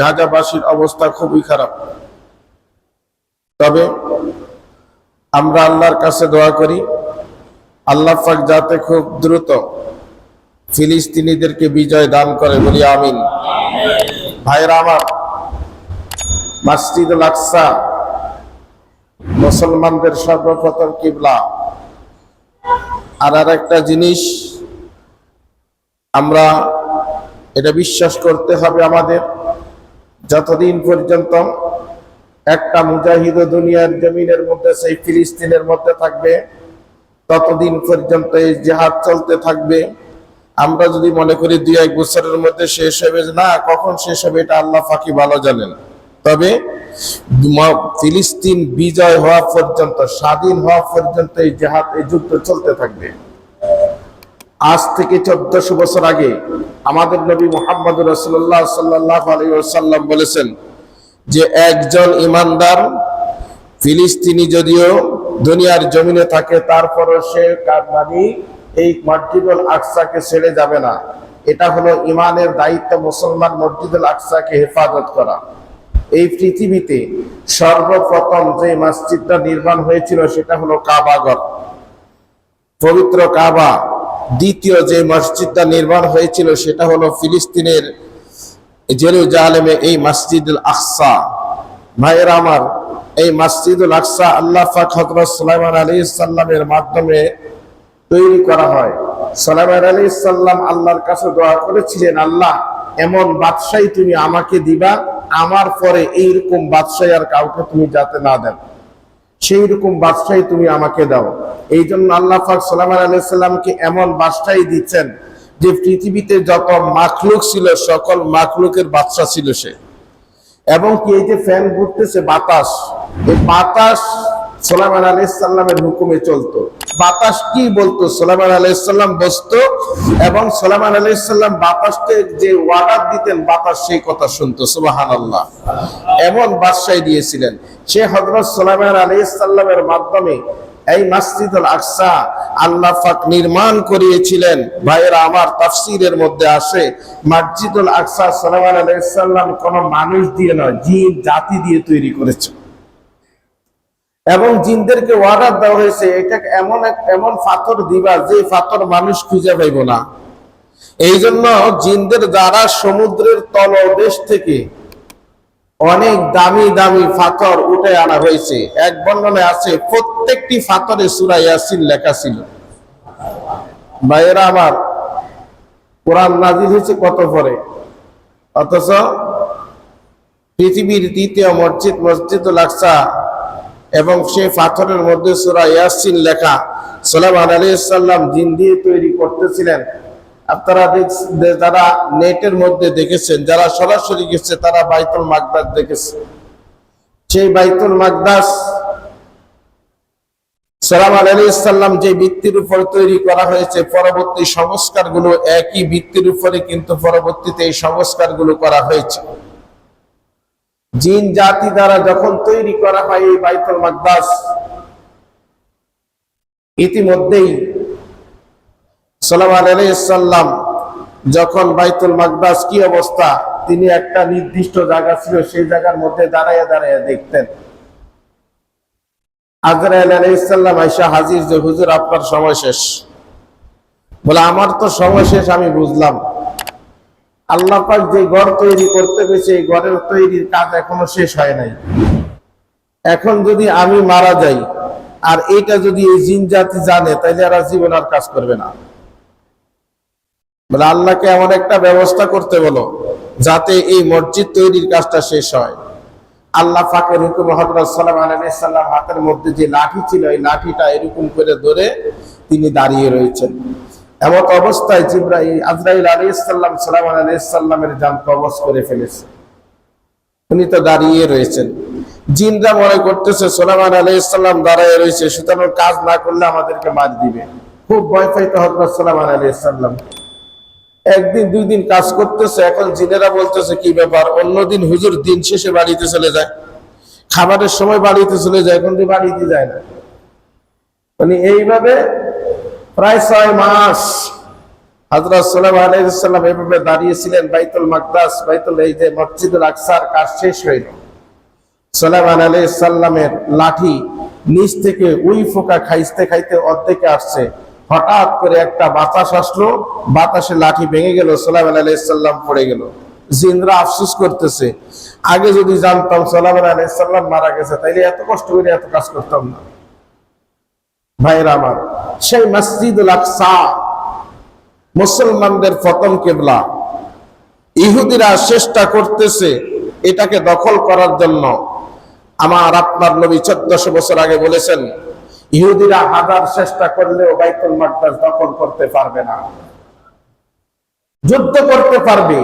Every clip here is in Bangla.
গাজাবাসীর অবস্থা খুবই খারাপ। তবে আমরা আল্লাহর কাছে দোয়া করি, আল্লাহ পাক যাতে খুব দ্রুত ফিলিস্তিনিদেরকে বিজয় দান করে বলি আমিন। ভাইরা আমার, মাসজিদুল আকসা, মুসলমানদের সর্বপ্রথম কিবলা। আর আর একটা জিনিস, আমরা এটা বিশ্বাস করতে হবে আমাদের। যতদিন পর্যন্ত একটা মুজাহিদ দুনিয়ার জমিনের মধ্যে, সেই ফিলিস্তিনের মধ্যে থাকবে, ততদিন পর্যন্ত এই জেহাদ চলতে থাকবে। আমরা যদি মনে করি দুই এক বছরের মধ্যে শেষ হবে না, কখন শেষ হবে এটা আল্লাহ ফাঁকি ভালো জানেন। তবে ফিলিস্তিন বিজয় হওয়া পর্যন্ত, স্বাধীন হওয়া পর্যন্ত এই জেহাদ, এই যুদ্ধ চলতে থাকবে। আজ থেকে চোদ্দশো বছর আগে আমাদের নবী মোহাম্মদ রসুল্লাহ সাল্লাহ আলাইসাল্লাম বলেছেন যে একজন ইমানদার ফিলিস্তিনি যদিও দুনিয়ার জমিনে থাকে, তারপরও সে কারমানি এই মসজিদুল আকসাকে ছেড়ে যাবে না। এটা হলো ইমানের দায়িত্ব মুসলমান মসজিদুল আকসাকে হেফাজত করা। এই পৃথিবীতে সর্বপ্রথম যে মসজিদটা নির্মাণ হয়েছিল সেটা হলো কাবাগর পবিত্র কাবা দ্বিতীয় যে মসজিদটা নির্মাণ হয়েছিল সেটা হলো ফিলিস্তিনের জেরুজালেমে এই মসজিদুল আকসা। ভাইয়ের আমার, এই মসজিদুল আকসা আল্লাহ হযরত সুলাইমান আলাইহিস সাল্লামের মাধ্যমে তৈরি করা হয়। সুলাইমান আলাইহিস সাল্লাম আল্লাহর কাছে দোয়া করেছিলেন, আল্লাহ, এমন বাদশাহী তুমি আমাকে দিবা, আমার পরে এইরকম বাদশাহী আর কাউকে তুমি যাতে না দেন। সেই রকম বাদশাহী তুমি আমাকে দাও। এই জন্য আল্লাহ সাল্লাম আলাইসাল্লামকে এমন বাদশাহী দিচ্ছেন যে পৃথিবীতে যত মাখলুক ছিল, সকল মাখলুকের বাদশা ছিল সে। এবং কি এই যে ফ্যান ঘুরতেছে বাতাস, এই বাতাস সোলামান আলাইসাল্লামের হুকুমে চলতো। বাতাস কি বলতো? সোলামান আলাইসাল্লাম এবং সোলামান আলাইসাল্লাম বাতাসকে যে দিতেন, বাতাস সেই কথা শুনতো। আল্লাহ এমন দিয়েছিলেন। সে হজরত সোলামান আলাইসাল্লামের মাধ্যমে এই মসজিদুল আকসা আল্লাহ পাক নির্মাণ করিয়েছিলেন। ভাইয়েরা, আমার তাফসিরের মধ্যে আসে মসজিদুল আকসা সালামান আলাইসাল্লাম কোন মানুষ দিয়ে নয় জিন জাতি দিয়ে তৈরি করেছে। এবং জিনদেরকে অর্ডার দেওয়া হয়েছে এটা এমন এক, এমন পাথর দিবা যে পাথর মানুষ খুঁজে পাইব না। এই জন্য জিনদের দ্বারা সমুদ্রের তলদেশ থেকে অনেক দামি দামি পাথর উঠে আনা হয়েছে। এক বর্ণনায় আছে, প্রত্যেকটি পাথরে সুরা ইয়াসিন লেখা ছিল। ভাইয়েরা আমার, কোরআন নাজিল হয়েছে কত পরে? অথচ পৃথিবীর দ্বিতীয় মসজিদ, মসজিদুল আকসা এবং সেই পাথরের মধ্যে সুরা ইয়াসিন লেখা সোলামান আলাইসাল্লাম জিন দিয়ে তৈরি করতেছিলেন। আপনারা যারা নেটের মধ্যে দেখেছেন, যারা সরাসরি গেছে, তারা বাইতুল মাকদাস দেখেছে। সেই বাইতুল মাকদাস সালাম আলাইসাল্লাম যে ভিত্তির উপর তৈরি করা হয়েছে, পরবর্তী সংস্কারগুলো একই ভিত্তির উপরে কিন্তু পরবর্তীতে এই সংস্কারগুলো করা হয়েছে। জিন জাতি দ্বারা যখন তৈরি করা হয় এই বাইতুল মাকদাস, ইতিমধ্যেই সালাম আলাইসাল্লাম যখন বাইতুল মাকদাস কি অবস্থা, তিনি একটা নির্দিষ্ট জায়গা ছিল, সেই জায়গার মধ্যে দাঁড়াইয়া দাঁড়াইয়া দেখতেন। আজরাইল আলাইসাল্লাম আইসা হাজির যে, হুজুর, আপনার সময় শেষ। বলে, আমার তো সময় শেষ, আমি বুঝলাম। আল্লাহ পাক যে ঘর তৈরি করতে পেরেছে এই ঘরের তৈরির কাজ এখনও শেষ হয় নাই। এখন যদি আমি মারা যাই, আর এটা যদি এই জিন জাতি জানে তাহলে আর জীবন আর কাজ করবে না। বলে আল্লাহকে এমন একটা ব্যবস্থা করতে বলো, যাতে এই মসজিদ তৈরির কাজটা শেষ হয়। আল্লাহ ফাকের হুকুম হজরত সালাম আলাইসাল্লাম হাতের মধ্যে যে লাঠি ছিল, এই লাঠিটা এরকম করে ধরে তিনি দাঁড়িয়ে রয়েছেন। এমত অবস্থায় জিব্রাইল, আজরাইল আলাইসাল্লাম সালাম আলাইসাল্লামের যান কবজ করে ফেলেছে। উনি তো দাঁড়িয়ে রয়েছেন। জিনরা মনে করতেছে সোলামান আলাইসাল্লাম দাঁড়িয়ে রয়েছে, সুতরাং কাজ না করলে আমাদেরকে মার দিবে। খুব ভয় পাইতে হজরত সালামান আলাইসাল্লাম একদিন, দুই দিন কাজ করতেছে, এখন জিনেরা বলতেছে, কি ব্যাপার? অন্যদিন হুজুর দিন শেষে বাড়িতে চলে যায়। খাবারের সময় বাড়িতে চলে যায়, এখন বাড়িতে যায় না। মানে এইভাবে প্রায় ছয় মাস হজরত সাল্লাম আলাইসাল্লাম এভাবে দাঁড়িয়েছিলেন বাইতুল মাকদাস, বাইতুল এই যে মসজিদুল আকসার, কাজ শেষ হইল। সালামান আলাই সাল্লামের লাঠি নিচ থেকে উই ফোকা খাইতে খাইতে অর্ধেকে আসছে। হঠাৎ করে একটা বাতাস আসলো, বাতাসে লাঠি ভেঙে গেল সাল্লাম পড়ে গেল। জিনরা আফসোস করতেছে, আগে যদি জানতাম সাল্লাম মারা গেছে, তাইলে এত কষ্ট করে এত কাজ করতাম না। ভাইরা আমার, সেই মসজিদুল মুসলমানদের প্রথম কেবলা। ইহুদিরা চেষ্টা করতেছে এটাকে দখল করার জন্য। আমার আপনার নবী চোদ্দশো বছর আগে বলেছেন, ইহুদিরা হাজার চেষ্টা করলেও বাইতুল মাকদাস দখল করতে পারবে না। যুদ্ধ করতে পারবে,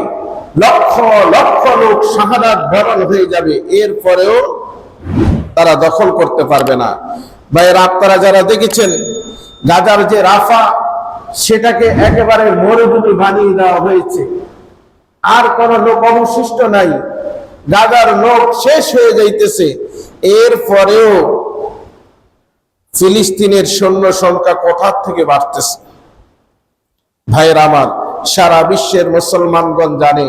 লক্ষ লক্ষ লোক শাহাদাত বরণ হয়ে যাবে, এরপরেও তারা দখল করতে পারবে না। ভাইয়ের আপনারা যারা দেখেছেন, গাজার যে রাফা, সেটাকে একেবারে মরুভূমি বানিয়ে দেওয়া হয়েছে। আর কোন লোক অবশিষ্ট নাই। গাজার লোক শেষ হয়ে যাইতেছে। এরপরেও ফিলিস্তিনের সৈন্য সংখ্যা কোথার থেকে বাড়তেছে? ভাইয়ের আমার, সারা বিশ্বের মুসলমানগণ জানে,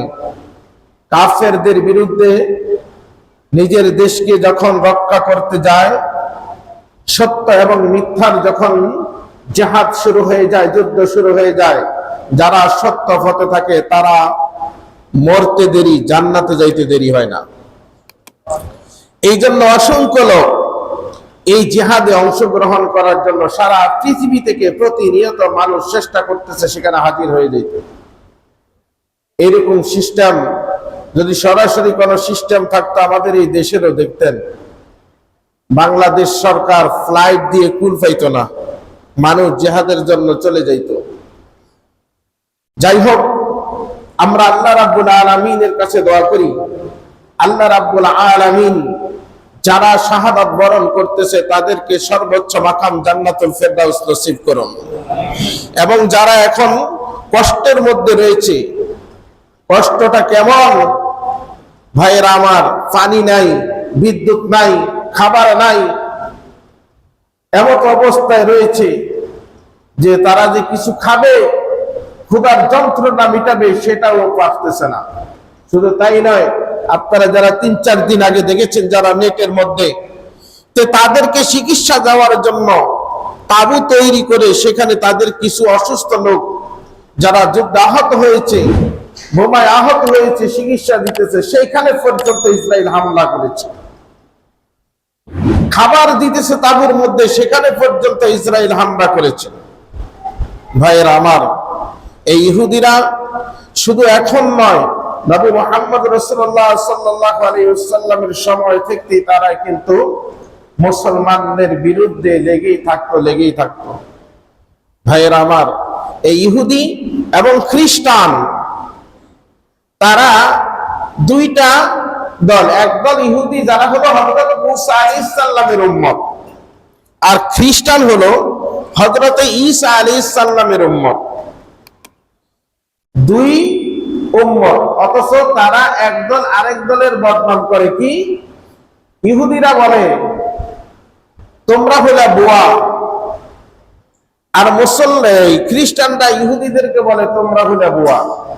কাফেরদের বিরুদ্ধে নিজের দেশকে যখন রক্ষা করতে যায় সত্য এবং মিথ্যার যখন জেহাদ শুরু হয়ে যায়, যুদ্ধ শুরু হয়ে যায়, যারা সত্য পথে থাকে, তারা মরতে দেরি, জান্নাতে যাইতে দেরি হয় না। এই জন্য অসংখ্য লোক এই জেহাদে অংশগ্রহণ করার জন্য সারা পৃথিবী থেকে প্রতিনিয়ত মানুষ চেষ্টা করতেছে সেখানে হাজির হয়ে যেতে। এরকম সিস্টেম যদি সরাসরি কোনো সিস্টেম থাকতো আমাদের এই দেশেরও দেখতেন। বাংলাদেশ সরকার ফ্লাইট দিয়ে কুল পাইতো না, মানুষ জেহাদের জন্য চলে যাইত। যাই হোক আমরা আল্লাহ রাব্বুল আলামিনের কাছে দোয়া করি, আল্লাহ রাব্বুল আলামিন যারা শাহাদাত বরণ করতেছে তাদেরকে সর্বোচ্চ মাকাম জান্নাতুল ফেরদাউস নসিব করুন। এবং যারা এখন কষ্টের মধ্যে রয়েছে, কষ্টটা কেমন? ভাইয়েরা আমার, পানি নাই বিদ্যুৎ নাই, খাবার নাই এমন অবস্থায় রয়েছে যে তারা যে কিছু খাবে, ক্ষুধার যন্ত্রণা মিটাবে সেটাও পারতেছে না। শুধু তাই নয়, আপনারা যারা তিন চার দিন আগে দেখেছেন যারা নেটের মধ্যে তাদেরকে চিকিৎসা দেওয়ার জন্য তাবু তৈরি করে সেখানে তাদের কিছু অসুস্থ লোক যারা যুদ্ধ আহত হয়েছে, বোমায় আহত হয়েছে, চিকিৎসা দিতেছে, সেইখানে পর্যন্ত ইসরায়েল হামলা করেছে। খাবার দিতেছে তাবুর মধ্যে, সেখানে পর্যন্ত ইসরায়েল হামলা করেছে। ভাইয়ের আমার, এই ইহুদিরা শুধু এখন নয়, নবী মোহাম্মদ রসুল্লাহ সাল্লাহ আলাইসাল্লামের সময় থেকে তারা কিন্তু মুসলমানদের বিরুদ্ধে লেগেই থাকতো লেগেই থাকতো। ভাইয়ের আমার, এই ইহুদি এবং খ্রিস্টান, তারা দুইটা দল। একদল ইহুদি যারা হলো হজরত মুসা আলাইসাল্লামের উম্মত। আর খ্রিস্টান হলো হজরত ঈসা আলাইসাল্লামের উম্মত। দুই উম্মত। অথচ তারা একদল আরেক দলের বদনাম করে কি? ইহুদিরা বলে, তোমরা হলে বোয়া। আর মুসল্লাই খ্রিস্টানরা ইহুদিদেরকে বলে, তোমরা হলে বোয়া।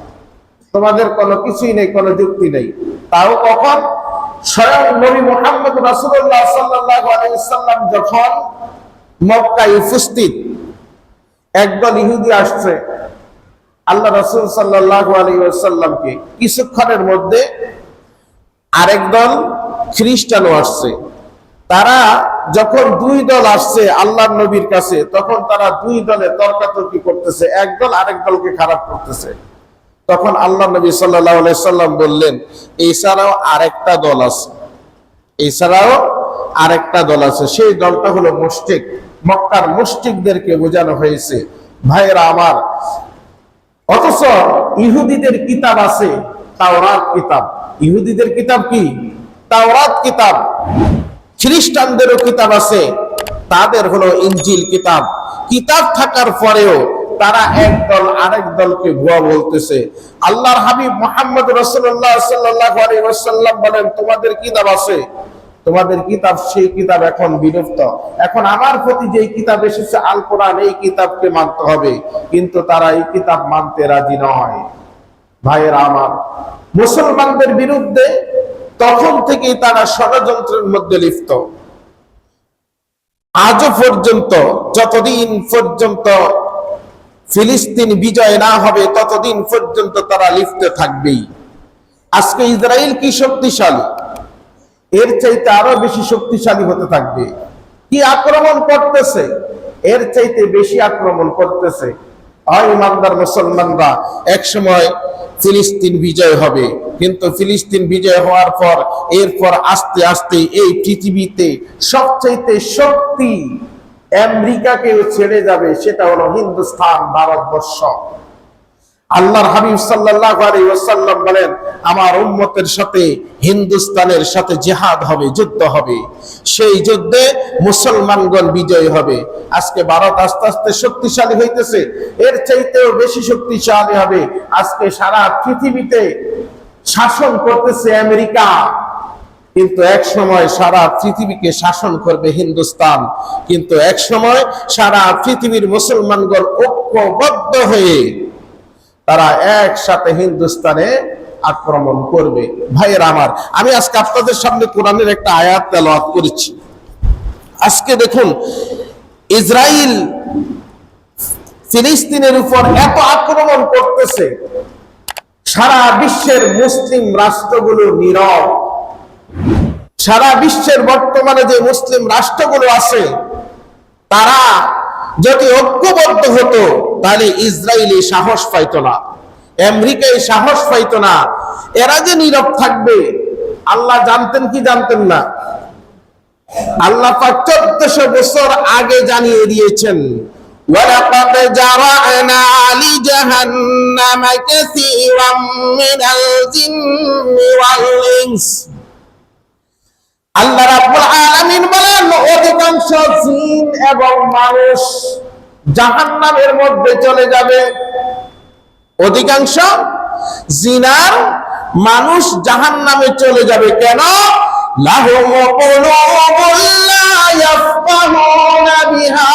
তোমাদের কোনো কিছুই নেই, কোনো যুক্তি নেই। তাও কখন? স্বয়ং নবী মোহাম্মদ রাসুল্লাহ সাল্লাহ আলাইসাল্লাম যখন মক্কায় উপস্থিত, একদল ইহুদি আসছে, আল্লাহ রসুল সাল্লাহ আলাইসাল্লামকে কিছুক্ষণের মধ্যে আরেক দল খ্রিস্টানও আসছে। তারা যখন দুই দল আসছে আল্লাহ নবীর কাছে, তখন তারা দুই দলে তর্কাতর্কি করতেছে, একদল আরেক দলকে খারাপ করতেছে। তখন আল্লাহ নবী সাল্লাহ সাল্লাম বললেন, এছাড়াও আরেকটা দল আছে। এছাড়াও আরেকটা দল আছে। সেই দলটা হলো মুষ্টিক মক্কার মুষ্টিকদেরকে বোঝানো হয়েছে, ভাইয়েরা আমার, অথচ ইহুদিদের কিতাব আছে, তাওরাত কিতাব। ইহুদিদের কিতাব কি? তাওরাত কিতাব। খ্রিস্টানদেরও কিতাব আছে। তাদের হলো ইঞ্জিল কিতাব। কিতাব থাকার পরেও তারা এক দল আরেক দলকে ভুয়া বলতেছে। আল্লাহর হাবিব মোহাম্মদ রসুল্লাহ সাল্লাহ আলাইসাল্লাম বলেন, তোমাদের কিতাব আছে? তোমাদের কিতাব, সেই কিতাব এখন বিলুপ্ত। এখন আমার প্রতি যে কিতাব এসেছে আল কোরআন এই কিতাবকে মানতে হবে। কিন্তু তারা এই কিতাব মানতে রাজি নয়। ভাইয়েরা আমার, মুসলমানদের বিরুদ্ধে তখন থেকেই তারা ষড়যন্ত্রের মধ্যে লিপ্ত। আজও পর্যন্ত, যতদিন পর্যন্ত ফিলিস্তিন বিজয় না হবে ততদিন পর্যন্ত তারা লিপ্ত থাকবেই। আজকে ইসরায়েল কি শক্তিশালী? এর চাইতে আরও বেশি শক্তিশালী হতে থাকবে। কি আক্রমণ করতেছে? এর চাইতে বেশি আক্রমণ করতেছে। হয় মুসলমানরা এক সময় ফিলিস্তিন বিজয় হবে। কিন্তু ফিলিস্তিন বিজয় হওয়ার পর, এরপর আস্তে আস্তে এই পৃথিবীতে সবচাইতে শক্তি আমেরিকাকেও ছেড়ে যাবে, সেটা হলো হিন্দুস্তান ভারতবর্ষ। আল্লাহর হাবিব ওয়াসাল্লাম বলেন, আমার উম্মতের সাথে হিন্দুস্তানের সাথে জিহাদ হবে, যুদ্ধ হবে। সেই যুদ্ধে মুসলমানগণ বিজয় হবে। আজকে ভারত আস্তে আস্তে শক্তিশালী হইতেছে। এর চাইতেও বেশি শক্তিশালী হবে। আজকে সারা পৃথিবীতে শাসন করতেছে আমেরিকা। কিন্তু এক সময় সারা পৃথিবীকে শাসন করবে হিন্দুস্তান। কিন্তু এক সময় সারা পৃথিবীর মুসলমানগণ ঐক্যবদ্ধ হয়ে তারা একসাথে হিন্দুস্তানে আক্রমণ করবে। ভাইয়ের আমার, আমি আজকে আপনাদের সামনে কোরআনের একটা আয়াত তেলাওয়াত করেছি। আজকে দেখুন ইসরায়েল ফিলিস্তিনের উপর এত আক্রমণ করতেছে, সারা বিশ্বের মুসলিম রাষ্ট্রগুলো নীরব। সারা বিশ্বের বর্তমানে যে মুসলিম রাষ্ট্রগুলো আছে তারা যদি ঐক্যবদ্ধ হতো তাহলে ইসরায়েলি সাহস পাইতো না আমেরিকায় সাহস পাইতো না এরা যে নীরব থাকবে আল্লাহ জানতেন কি জানতেন না আল্লাহ পাক চোদ্দশো বছর আগে জানিয়ে দিয়েছেন ولقد جرأنا لجهنم كثيرا من الجن والإنس জিন এবং মানুষ জাহান্নামের মধ্যে চলে যাবে। অধিকাংশ জিনার মানুষ জাহান নামে চলে যাবে। কেন? লাহুম বিহা।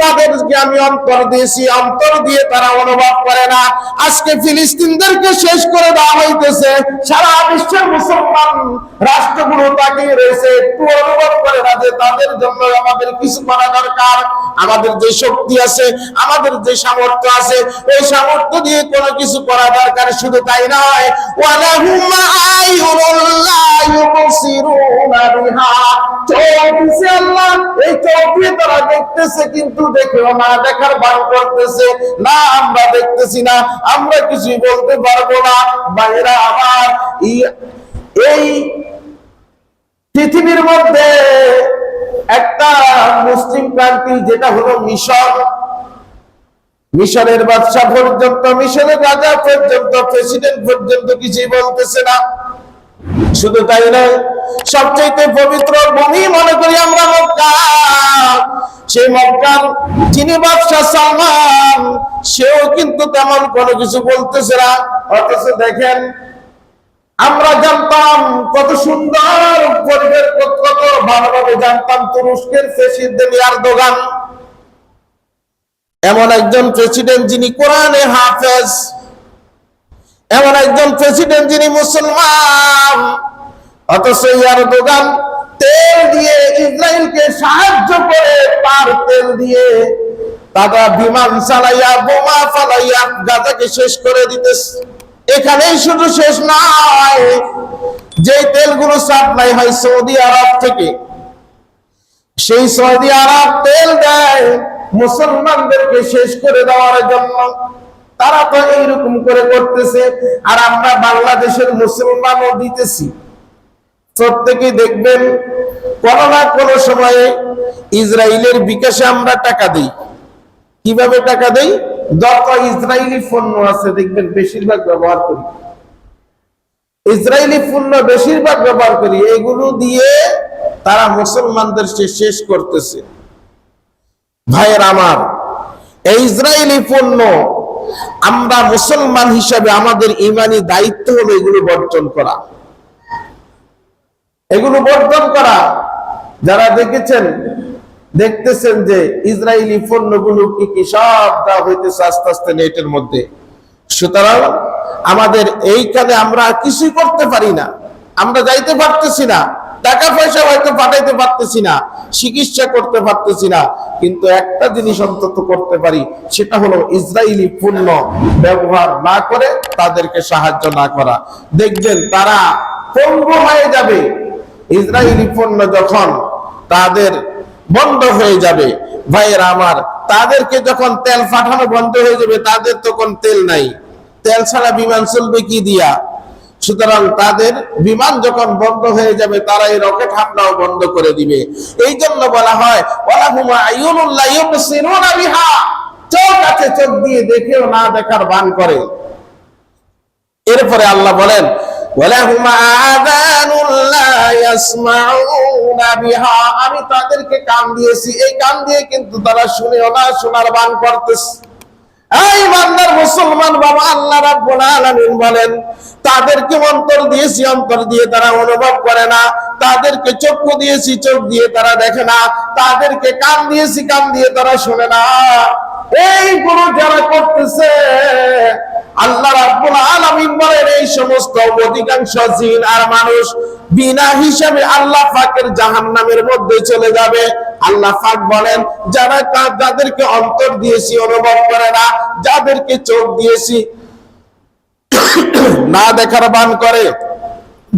তাদেরকে আমি অন্তর দিয়েছি, অন্তর দিয়ে তারা অনুভব করে না। আজকে ফিলিস্তিনদেরকে শেষ করে দেওয়া হইতেছে। সারা বিশ্বের মুসলমান রাষ্ট্রগুলো তাকিয়ে রয়েছে, একটু অনুভব করে না যে তাদের জন্য আমাদের কিছু করা দরকার। আমাদের যে শক্তি আছে, আমাদের যে সামর্থ্য আছে, ওই সামর্থ্য দিয়ে কোনো কিছু করা দরকার শুধু তাই নয়। তারা দেখতেছে, কিন্তু দেখেও না দেখার ভান করতেছে, না আমরা দেখতেছি না, আমরা কিছুই বলতে পারব না। বাইরা আমার, এই পৃথিবীর মধ্যে একটা মুসলিম ক্রান্তি, যেটা হলো মিশর। মিশরের বাদশা পর্যন্ত, মিশরের রাজা পর্যন্ত, প্রেসিডেন্ট পর্যন্ত কিছুই বলতেছে না। শুধু তাই নয় সবচেয়ে পবিত্র ভূমি মনে করি আমরা মক্কা। সেই মক্কার যিনি বাদশাহ সালমান, সেও কিন্তু তেমন কোনো কিছু বলতেছে না। অথচ দেখেন, আমরা জানতাম কত সুন্দর পরিবেশ, কত ভালোভাবে জানতাম তুরস্কের প্রেসিডেন্ট দোকান এমন একজন প্রেসিডেন্ট যিনি কোরআনে হাফেজ। এমন একজন প্রেসিডেন্ট যিনি মুসলমান, অথচ এরদোগান তেল দিয়ে ইসরায়েলকে সাহায্য করে তার তেল দিয়ে তারা বিমান চালাইয়া, বোমা চালাইয়া গাজাকে শেষ করে দিতেছে। এখানেই শুধু শেষ নয় যে তেলগুলো সাপ্লাই হয় সৌদি আরব থেকে, সেই সৌদি আরব তেল দেয় মুসলমানদেরকে শেষ করে দেওয়ার জন্য। তারা তো এইরকম করে করতেছে, আর আমরা বাংলাদেশের মুসলমানও দিতেছি। প্রত্যেকে দেখবেন, কোনো না কোনো সময়ে ইসরায়েলের বিকাশে আমরা টাকা দিই। কীভাবে টাকা দেই? যত ইসরায়েলি পণ্য আছে, দেখবেন বেশিরভাগ ব্যবহার করি। ইসরায়েলি পণ্য বেশিরভাগ ব্যবহার করি, এগুলো দিয়ে তারা মুসলমানদের শেষ করতেছে। ভাইয়ের আমার, এই ইসরায়েলি পণ্য আমরা মুসলমান হিসাবে আমাদের ইমানি দায়িত্ব হলো এগুলো বর্জন করা। এগুলো বর্জন করা। যারা দেখেছেন, দেখতেছেন যে ইসরায়েলি পণ্যগুলো কি কি সব দেওয়া হইতেছে আস্তে আস্তে নেটের মধ্যে। সুতরাং আমাদের এইখানে আমরা কিছুই করতে পারি না। আমরা যাইতে পারতেছি না। টাকা পয়সা হয়তো পাঠাইতে পারতেছি না, চিকিৎসা করতে পারতেছি না, কিন্তু একটা জিনিস অন্তত করতে পারি, সেটা হলো ইসরায়েলি পণ্য ব্যবহার না করে তাদেরকে সাহায্য না করা। দেখবেন তারা পঙ্গু হয়ে যাবে। ইসরায়েলি পণ্য যখন তাদের বন্ধ হয়ে যাবে, ভাইয়ের আমার, তাদেরকে যখন তেল পাঠানো বন্ধ হয়ে যাবে, তাদের তখন তেল নাই। তেল ছাড়া বিমান চলবে কি দিয়া? সুতরাং তাদের বিমান যখন বন্ধ হয়ে যাবে, তারা এই রকেট হামলাও বন্ধ করে দিবে। এই জন্য বলা হয় চোখ আছে, চোখ দিয়ে দেখেও না দেখার বান করে। এরপরে আল্লাহ বলেন আমি তাদেরকে কান দিয়েছি। এই কান দিয়ে কিন্তু তারা শুনেও না, শোনার বান করতেছে। এই বান্দার মুসলমান বাবা আল্লাহ রাব্বুল আলামিন বলেন, তাদেরকে অন্তর দিয়েছি, অন্তর দিয়ে তারা অনুভব করে না। তাদেরকে চক্ষু দিয়েছি, চোখ দিয়ে তারা দেখে না। তাদেরকে কান দিয়েছি, কান দিয়ে তারা শোনে না। এইগুলো যারা করতেছে, আল্লাহ রাব্বুল আলামিন বলেন, এই সমস্ত অধিকাংশ জিন আর মানুষ বিনা হিসাবে আল্লাহ পাকের জাহান্নামের মধ্যে চলে যাবে। আল্লাহ পাক বলেন, যারা যাদেরকে অন্তর দিয়েছি, অনুভব করে না, যাদেরকে চোখ দিয়েছি, না দেখার বান করে,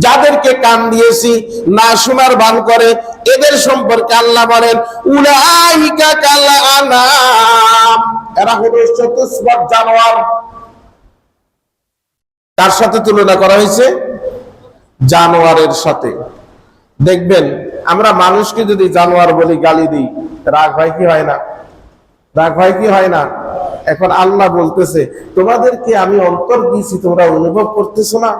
যাদেরকে কান দিয়েছি, না শোনার বান করে, এদের সম্পর্কে আল্লাহ বলেন, উলাইকা কাল আনাম এরা হলো চতুষ্পদ জানোয়ার। কার সাথে তুলনা করা হয়েছে জানোয়ারের সাথে। দেখবেন, আমরা মানুষকে যদি জানোয়ার বলি, গালি দিই, রাগ হয় কি হয় না? রাগ হয় কি হয় না? এখন আল্লাহ বলতেছে, তোমাদেরকে আমি অন্তর দিয়েছি, তোমরা অনুভব করতেছো না।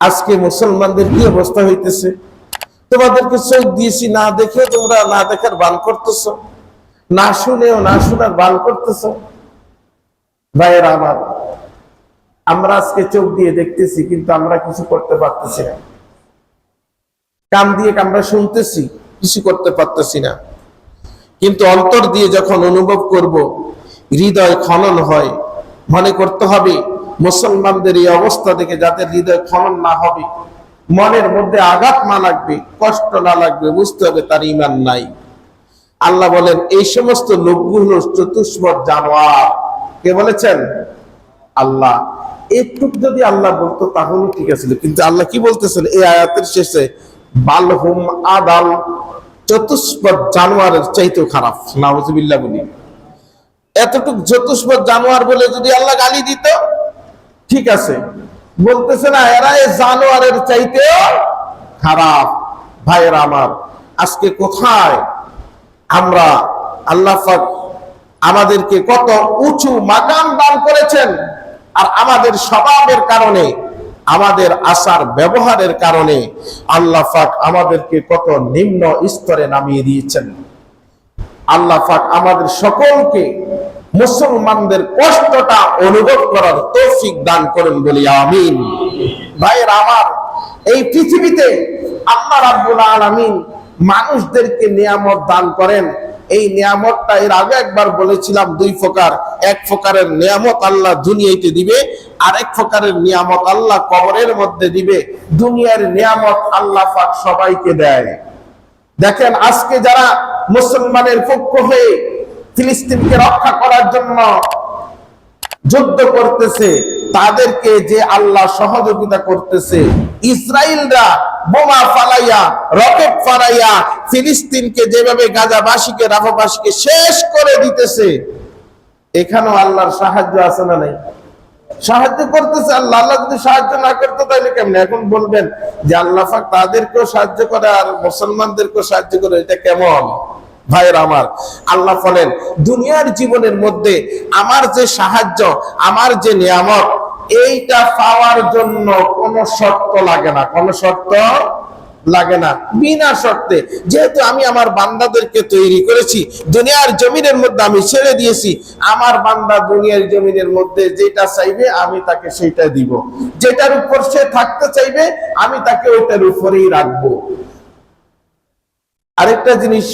আজকে মুসলমানদের কি অবস্থা হইতেছে? তোমাদেরকে চোখ দিয়েছি, না দেখে তোমরা না দেখার বান করতেছো। না শুনেও, না শোনার বান করতেছো? ভাইয়েরা আমার, আমরা আজকে চোখ দিয়ে দেখতেছি, কিন্তু আমরা কিছু করতে পারতেছি না। কান দিয়ে আমরা শুনতেছি, কিছু করতে পারতেছি না। কিন্তু অন্তর দিয়ে যখন অনুভব করব, হৃদয় খনন হয়, মনে করতে হবে, মুসলমানদের এই অবস্থা দেখে যাতে হৃদয় খনন না হবে, মনের মধ্যে আঘাত না লাগবে, কষ্ট না লাগবে, বুঝতে হবে তার ইমান নাই। আল্লাহ বলেন, এই সমস্ত লোকগুলো চতুষ্পদ জানোয়ার। কে বলেছেন? আল্লাহ। একটু যদি আল্লাহ বলতো, তাহলে ঠিক আছে কিন্তু আল্লাহ কি বলতেছেন? এই আয়াতের শেষে, বালহুম আদাল, চতুষ্পদ জানোয়ারের চাইতেও খারাপ। নাউজুবিল্লাহ বলি। এতটুক চতুষ্পদ জানোয়ার বলে যদি আল্লাহ গালি দিত, ঠিক আছে। বলতেছে না, এরা এই জানোয়ারের চাইতেও খারাপ। ভাইয়েরা আমার, আজকে কোথায় আমরা আল্লাহ আমাদেরকে কত উঁচু মাকাম দান করেছেন আর আমাদের স্বভাবের কারণে, আমাদের আসার ব্যবহারের কারণে আল্লাহ পাক আমাদেরকে কত নিম্ন স্তরে নামিয়ে দিয়েছেন। আল্লাহ পাক আমাদের সকলকে মুসলমানদের কষ্টটা অনুভব করার তৌফিক দান করেন বলি আমিন। ভাইয়ের আমার, এই পৃথিবীতে আল্লাহ রাব্বুল আলামিন মানুষদেরকে নিয়ামত দান করেন। এই নিয়ামতটা এর আগে একবার বলেছিলাম, দুই প্রকার। এক প্রকারের নিয়ামত আল্লাহ দুনিয়াতে দিবে আর এক প্রকারের নিয়ামত আল্লাহ কবরের মধ্যে দিবে। দুনিয়ার নিয়ামত আল্লাহ পাক সবাইকে দেয়। দেখেন, আজকে যারা মুসলমানের পক্ষ হয়ে ফিলিস্তিনকে রক্ষা করার জন্য যুদ্ধ করতেছে, তাদেরকে যে আল্লাহ সহযোগিতা করতেছে ইসরায়েলরা বোমা ফালাইয়া, রকেট ফালাইয়া, ফিলিস্তিনকে যেভাবে গাজাবাসীকে, রাফাবাসীকে শেষ করে দিতেছে, এখানেও আল্লাহর সাহায্য আছে না নাই? সাহায্য করতেছে আল্লাহ আল্লাহ যদি সাহায্য না করতে তাহলে কেমন? এখন বলবেন যে আল্লাহ তাদেরকেও সাহায্য করে আর মুসলমানদেরকেও সাহায্য করে, এটা কেমন? ভাইয়ের আমার, আল্লাহ বলেন, দুনিয়ার জীবনের মধ্যে আমার যে সাহায্য, আমার যে নিয়ামত, এইটা পাওয়ার জন্য কোনো শর্ত লাগে না। কোনো শর্ত লাগে না। বিনা শর্তে। যেহেতু আমি আমার বান্দাদেরকে তৈরি করেছি, দুনিয়ার জমিনের মধ্যে আমি ছেড়ে দিয়েছি, আমার বান্দা দুনিয়ার জমিনের মধ্যে যেটা চাইবে, আমি তাকে সেটা দিব। যেটার উপর সে থাকতে চাইবে, আমি তাকে ওইটার উপরেই রাখব। আরেকটা জিনিস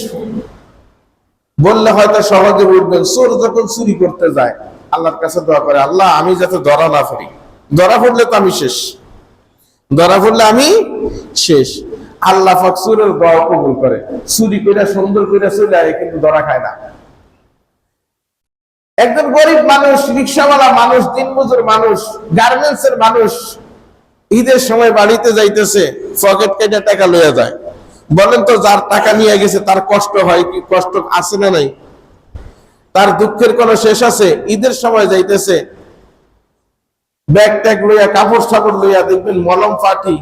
বললে হয়তো সহজে উঠবেন। চোর যখন চুরি করতে যায়, আল্লাহর কাছে দোয়া করে, আল্লাহ, আমি যাতে ধরা না পড়ি। ধরা পড়লে তো আমি শেষ। ধরা পড়লে আমি শেষ। আল্লাহ পাক দোয়া কবুল করে। চুরি করে সুন্দর করে চলে আয়, কিন্তু ধরা খায় না। একজন গরিব মানুষ, রিক্সাওয়ালা মানুষ, দিনমজুর মানুষ গার্মেন্টস এর মানুষ, ঈদের সময় বাড়িতে যাইতেছে পকেট কেটে টাকা লইয়া যায়। বলেন তো যার টাকা নিয়ে গেছে, তার কষ্ট হয় কি, কষ্ট আছে না নাই? তার দুঃখের কোনো শেষ আছে? ঈদের সময় যাইতেছে, ব্যাগ ট্যাগ লইয়া, কাপড় সাপড় লইয়া দেখবেন মলম পাটি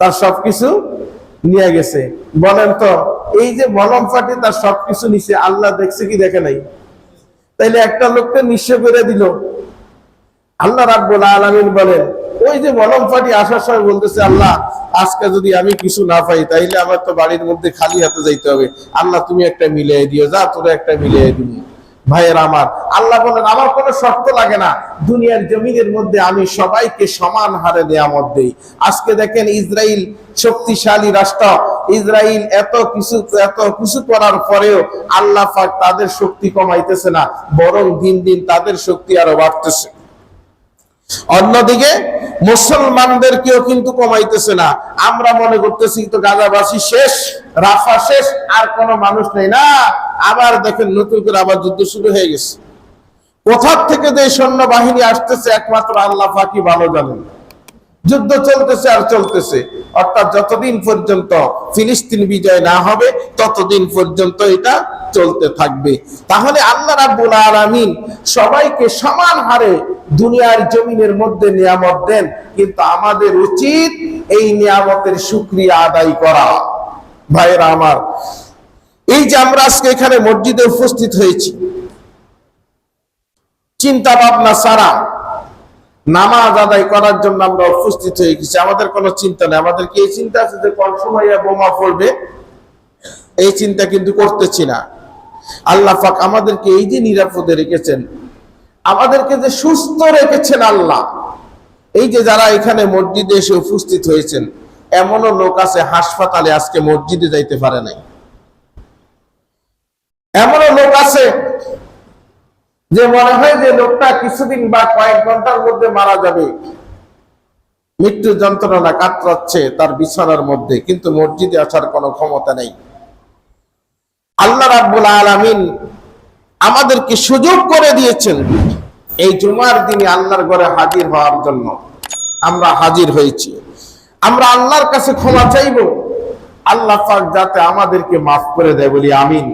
তার সবকিছু নিয়ে গেছে। বলেন তো, এই যে মলম পাটি তার সবকিছু নিছে আল্লাহ দেখছে কি দেখে নাই? তাইলে একটা লোককে নিঃস্ব করে দিল। আল্লাহ রাব্বুল আলামিন বলেন ওই যে মলম পাটি আসার সময় বলতেছে, আল্লাহ, আজকে যদি আমি কিছু না পাই, তাইলে আমার তো বাড়ির মধ্যে খালি হাতে যাইতে হবে। আল্লাহ, তুমি একটা মিলিয়ে দিও, যা, তোরা একটা মিলিয়ে দিবি। ভাইয়ের আমার, আল্লাহ বলেন, আমার কোনো শর্ত লাগে না। দুনিয়ার জমিনের মধ্যে আমি সবাইকে সমান হারে নিয়ামত দেই। আজকে দেখেন ইসরায়েল শক্তিশালী রাষ্ট্র। ইসরায়েল এত কিছু এত কিছু করার পরেও আল্লাহ তাদের শক্তি কমাইতেছে না, বরং দিন দিন তাদের শক্তি আরও বাড়তেছে। অন্যদিকে, মুসলমানদেরকেও কিন্তু কমাইতেছে না। আমরা মনে করতেছি তো গাজাবাসী শেষ, রাফা শেষ, আর কোন মানুষ নেই না। আবার দেখেন নতুন করে আবার যুদ্ধ শুরু হয়ে গেছে। কোথার থেকে যে সৈন্য বাহিনী আসতেছে, একমাত্র আল্লাহ ফাঁকি ভালো জানেন। যুদ্ধ চলতেছে আর চলতেছে। অর্থাৎ যতদিন পর্যন্ত ফিলিস্তিন বিজয় না হবে, ততদিন পর্যন্ত এটা চলতে থাকবে। তাহলে আল্লাহ রাব্বুল আলামিন সবাইকে সমান হারে দুনিয়ার জমিনের মধ্যে নিয়ামত দেন, কিন্তু আমাদের উচিত এই নিয়ামতের সুক্রিয়া আদায় করা। ভাইরা আমার, এই যে আমরা আজকে এখানে মসজিদে উপস্থিত হয়েছি চিন্তা ভাবনা সারা নামাজ আদায় করার জন্য আমরা উপস্থিত হয়ে গেছি। আমাদের কোনো চিন্তা নেই। আমাদের কি এই চিন্তা আছে যে কোন সময় বোমা পড়বে? এই চিন্তা কিন্তু করতেছি না। আল্লাহ পাক আমাদেরকে এই যে নিরাপদে রেখেছেন, আমাদেরকে যে সুস্থ রেখেছেন আল্লাহ, এই যে যারা এখানে মসজিদে এসে উপস্থিত হয়েছেন, এমনও লোক আছে হাসপাতালে আজকে মসজিদে যাইতে পারে নাই। এমনও লোক আছে যে মনে হয় যে লোকটা কিছুদিন বা কয়েক ঘণ্টার মধ্যে মারা যাবে। মৃত্যু যন্ত্রণা কাতরাচ্ছে তার বিছানার মধ্যে, কিন্তু মসজিদে আসার কোনো ক্ষমতা নেই। আল্লাহ রাব্বুল আলামিন আমাদেরকে সুযোগ করে দিয়েছেন এই জুমার দিনে আল্লাহর ঘরে হাজির হওয়ার জন্য। আমরা হাজির হয়েছি। আমরা আল্লাহর কাছে ক্ষমা চাইব। আল্লাহ যাতে আমাদেরকে মাফ করে দেয় বলি আমিন।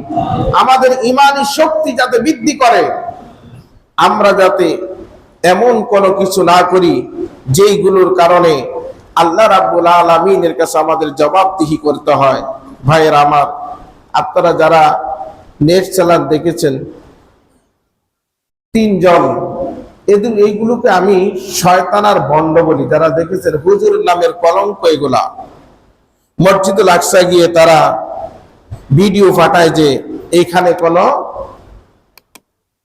আমাদের ইমানি শক্তি যাতে বৃদ্ধি করে। আমরা যাতে এমন কোনো কিছু না করি, যেইগুলোর কারণে আল্লাহ রাব্বুল আলামিনের কাছে আমাদের জবাবদিহি করতে হয়। ভাইয়ের আমার, আপনারা যারা নেট চালান দেখেছেন, তিনজন এদের এইগুলোকে আমি শয়তানার বন্ড বলি। যারা দেখেছেন হুজুর নামের কলঙ্ক এগুলা। মসজিদুল আকসা গিয়ে তারা ভিডিও পাঠায় যে, এখানে কোনো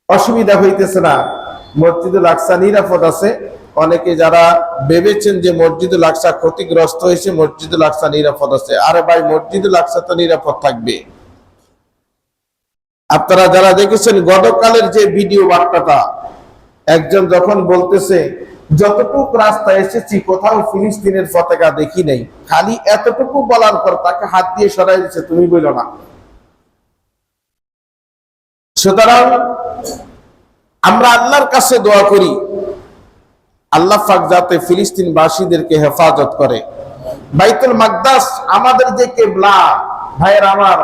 অসুবিধা হইতেছে না। মসজিদুল আকসা নিরাপদ আছে। অনেকে যারা ভেবেছেন যে মসজিদুল আকসা ক্ষতিগ্রস্ত হয়েছে মসজিদুল আকসা নিরাপদ আছে। আরে ভাই মসজিদুল আকসা তো নিরাপদ থাকবে। আপনারা যারা দেখেছেন, গতকালের যে ভিডিও বার্তাটা, একজন যখন বলতেছে, যতটুক রাস্তা এসেছি, কোথাও ফিলিস্তিনের পতাকা দেখি নাই। খালি এতটুকু বলার পর তাকে হাত দিয়ে সরাই দিচ্ছে তুমি বইল না। সুতরাং আমরা আল্লাহর কাছে দোয়া করি, আল্লাহ পাক যাতে ফিলিস্তিন বাসীদেরকে হেফাজত করে। বাইতুল মাকদাস আমাদের যে কেবলা, ভাইয়ের আমার,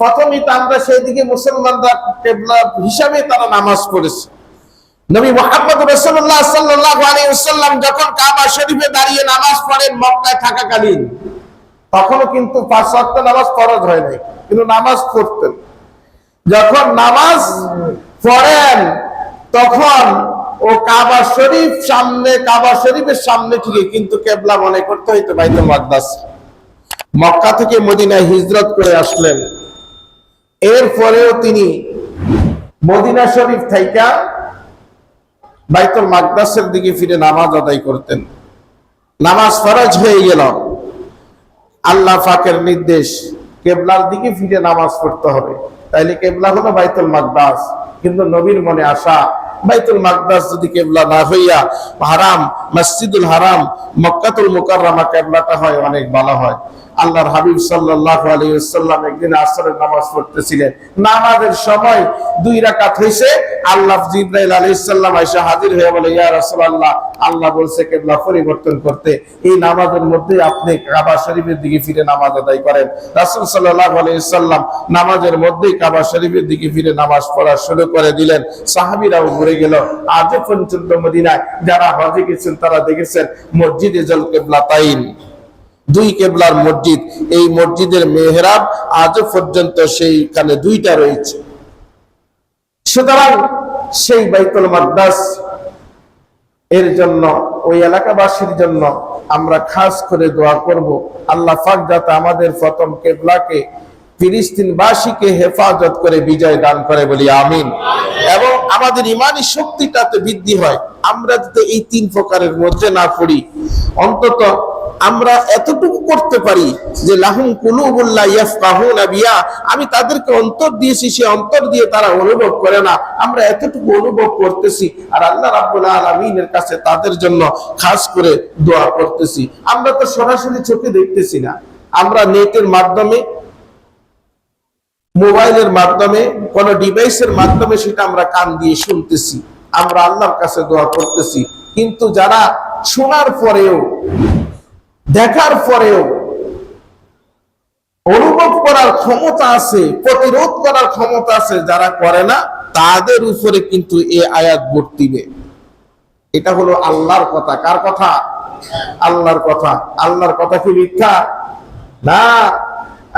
প্রথমে তো আমরা সেই দিকে মুসলমানরা কেবলা হিসাবে তারা নামাজ পড়েছে। নবী মোহাম্মদ আলাইহি ওয়াসাল্লাম যখন কাবা শরীফে দাঁড়িয়ে নামাজ পড়েন মক্কায় থাকাকালীন, তখনও কিন্তু পাঁচ নামাজ ফরজ হয় নাই, কিন্তু নামাজ পড়তেন। যখন নামাজ পড়েন, তখন ও কাবা শরীফ সামনে, কাবা শরীফের সামনে থেকে কিন্তু কেবলা মনে করতে হইতো বাইতুল মাকদাস। মক্কা থেকে মদিনায় হিজরত করে আসলেন। এরপরেও তিনি মদিনা শরীফ থাইকা বাইতুল মাকদাসের দিকে ফিরে নামাজ আদায় করতেন। নামাজ ফরজ হয়ে গেল। আল্লাহ ফাকের নির্দেশ, কেবলার দিকে ফিরে নামাজ পড়তে হবে। তাইলে কেবলা হলো বাইতুল মাকদাস। কিন্তু নবীর মনে আসা বাইতুল মাকদাস যদি কেবলা না হইয়া হারাম, মসজিদুল হারাম, মক্কাতুল মুকাররামা কেবলাটা হয়, অনেক ভালো হয়। আল্লাহর হাবিব সাল্লাল্লাহু আলাইহি ওয়াসাল্লাম একদিন আসরের নামাজ পড়তেছিলেন। নামাজের সময় দুই রাকাত হইছে, আল্লাহ জিবরাইল আলাইহিস সালাম আয়েশা হাজির হয়ে বলে, ইয়া রাসূলুল্লাহ, আল্লাহ বলছে, কেবলা পরিবর্তন করতে। এই নামাজের মধ্যে আপনি কাবা শরীফের দিকে ফিরে নামাজ আদায় করেন। রাসূল সাল্লাল্লাহু আলাইহি সাল্লাম নামাজের মধ্যেই কাবা শরীফের দিকে ফিরে নামাজ পড়া শুরু করে দিলেন। সাহাবীরাও ঘুরে গেল। আজও পর্যন্ত মদিনায় যারা হজে গেছেন, তারা দেখেছেন মসজিদে জল কেবলাতাইন দুই কেবলার মসজিদ। এই মসজিদের মেহরাব আজও পর্যন্ত সেইখানে দুইটা রয়েছে। সুতরাং সেই বাইতুল মাদ্দাস এর জন্য, ওই এলাকাবাসীর জন্য আমরা খাস করে দোয়া করব। আল্লাহ পাক যাতে আমাদের প্রথম কেবলাকে ফিলিস্তিনবাসীকে হেফাজত করে বিজয় দান করে বলি, আমিন। এবং আমাদের ইমানি শক্তিটাতে বৃদ্ধি হয়। আমরা যাতে এই তিন প্রকারের মধ্যে না পড়ি, অন্তত আমরা এতটুকু করতে পারি যে লাহুম কুলুবুল্লাহ ইয়াফকাহুনা বিয়া আমি তাদেরকে অন্তর দিয়েছি, সে অন্তর দিয়ে তারা অনুভব করে না। আমরা এতটুকু অনুভব করতেছি আর আল্লাহ রাব্বুল আলামিনের কাছে তাদের জন্য খাস করে দোয়া করতেছি। আমরা তো সরাসরি চোখে দেখতেছি না। আমরা নেটের মাধ্যমে, মোবাইলের মাধ্যমে, কোন ডিভাইসের মাধ্যমে সেটা আমরা কান দিয়ে শুনতেছি। আমরা আল্লাহর কাছে দোয়া করতেছি। কিন্তু যারা শোনার পরেও দেখার পরেও অনুভব করার ক্ষমতা আছে, প্রতিরোধ করার ক্ষমতা আছে, যারা করে না, তাদের উপরে কিন্তু এ আয়াত বর্তিবে এটা হলো আল্লাহর কথা। কার কথা? আল্লাহর কথা। আল্লাহর কথা কি মিথ্যা? না।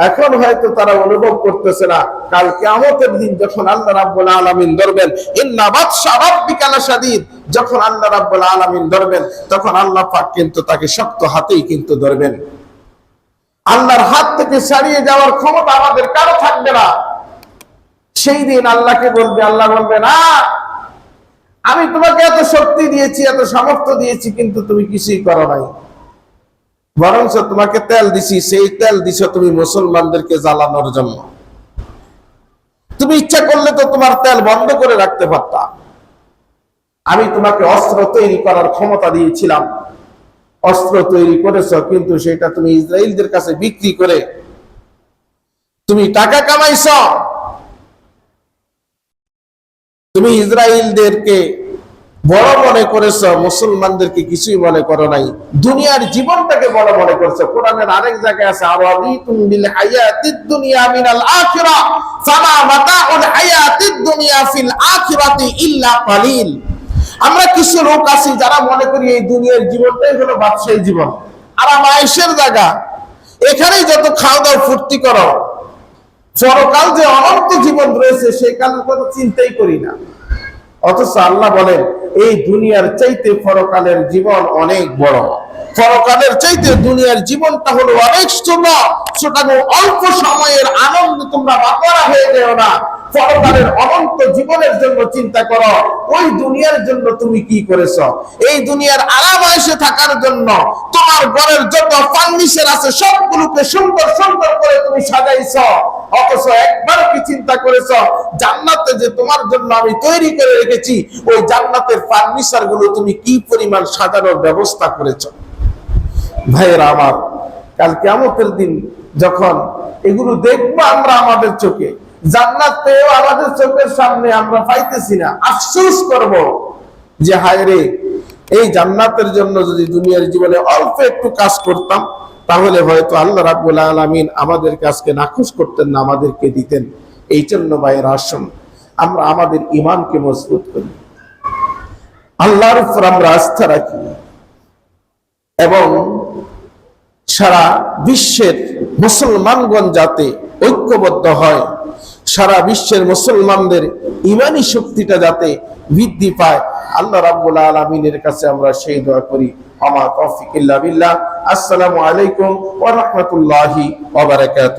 এখন হয়তো তারা অনুভব করতেছে না। কাল কিয়ামতের দিন যখন আল্লাহ রাব্বুল আলামিন ধরবেন, ইন্না বাতশা রাব্বিকা লাশাদীদ যখন আল্লাহ রাব্বুল আলামিন ধরবেন, তখন আল্লাহ পাক কিন্তু তাকে শক্ত হাতেই কিন্তু ধরবেন। আল্লাহর হাত থেকে ছাড়িয়ে যাওয়ার ক্ষমতা আমাদের কারও থাকবে না। সেই দিন আল্লাহকে বলবে, আল্লাহ বলবে, না, আমি তোমাকে এত শক্তি দিয়েছি, এত সামর্থ্য দিয়েছি, কিন্তু তুমি কিছুই করো নাই। বরঞ্চ তোমাকে তেল দিছি, সেই তেল দিছ তুমি মুসলমানদেরকে জ্বালানোর জন্য। তুমি ইচ্ছা করলে তো তোমার তেল বন্ধ করে রাখতে পারতা। আমি তোমাকে অস্ত্র তৈরি করার ক্ষমতা দিয়েছিলাম। অস্ত্র তৈরি করেছ, কিন্তু সেটা তুমি ইসরায়েলদের কাছে বিক্রি করে তুমি টাকা কামাইছ। তুমি ইসরায়েলদেরকে বড় মনে করেছ, মুসলমানদেরকে কিছুই মনে করো নাই। দুনিয়ার জীবনটাকে বড় মনে করছ। কোরআনের আরেক জায়গায় আছে হায়াতিদ দুনিয়া দুনিয়া আমরা কিছু লোক আছি যারা মনে করি এই দুনিয়ার জীবনটাই হলো বাদশাহী জীবন। আর আয়েশের জায়গা, এখানেই যত খাওয়া দাওয়া ফুর্তি করো। পরকাল যে অনন্ত জীবন রয়েছে, সেই কালের কথা চিন্তাই করি না। অথচ আল্লাহ বলেন এই দুনিয়ার চাইতে পরকালের জীবন অনেক বড়। পরকালের চাইতে দুনিয়ার জীবনটা হলো অনেক ছোট সুতরাং অল্প সময়ের আনন্দ তোমরা বাতারা হয়ে যেও না। পরকালের অনন্ত জীবনের জন্য চিন্তা করো, ওই দুনিয়ার জন্য তুমি কি করেছ? এই দুনিয়ার আরাম এসে থাকার জন্য তোমার ঘরের যত ফার্নিচার আছে, সবগুলোকে সুন্দর সুন্দর করে তুমি সাজাইছ। অথচ একবার কি চিন্তা করেছ? জান্নাতে যে তোমার জন্য আমি তৈরি করে রেখেছি, ওই জান্নাতের ফার্নিচারগুলো তুমি কি পরিমাণ সাজানোর ব্যবস্থা করেছ? ভাইয়েরা আমার, কাল কেমতের দিন যখন এগুলো দেখব আমরা আমাদের চোখে, জান্নাত পেয়েও আমাদের চোখের সামনে আমরা পাইতেছি না, আফসোস করব যে হায় রে, এই জান্নাতের জন্য যদি দুনিয়ার জীবনে অল্প একটু কাজ করতাম, তাহলে হয়তো আল্লাহ রাব্বুল আলামিন আমাদের কাজকে নাখুশ করতেন না, আমাদেরকে দিতেন। এই জন্য ভাইয়ের আসুন, আমরা আমাদের ইমানকে মজবুত করি। আল্লাহর উপর আমরা আস্থা রাখি। এবং সারা বিশ্বের মুসলমানগণ যাতে ঐক্যবদ্ধ হয়, সারা বিশ্বের মুসলমানদের ইমানি শক্তিটা যাতে বৃদ্ধি পায়, আল্লাহ রাব্বুল আলমিনের কাছে আমরা সেই দোয়া করি। আমা তৌফিক আসসালামু আলাইকুম ওয়া রাহমাতুল্লাহি ওয়া বারাকাতুহু।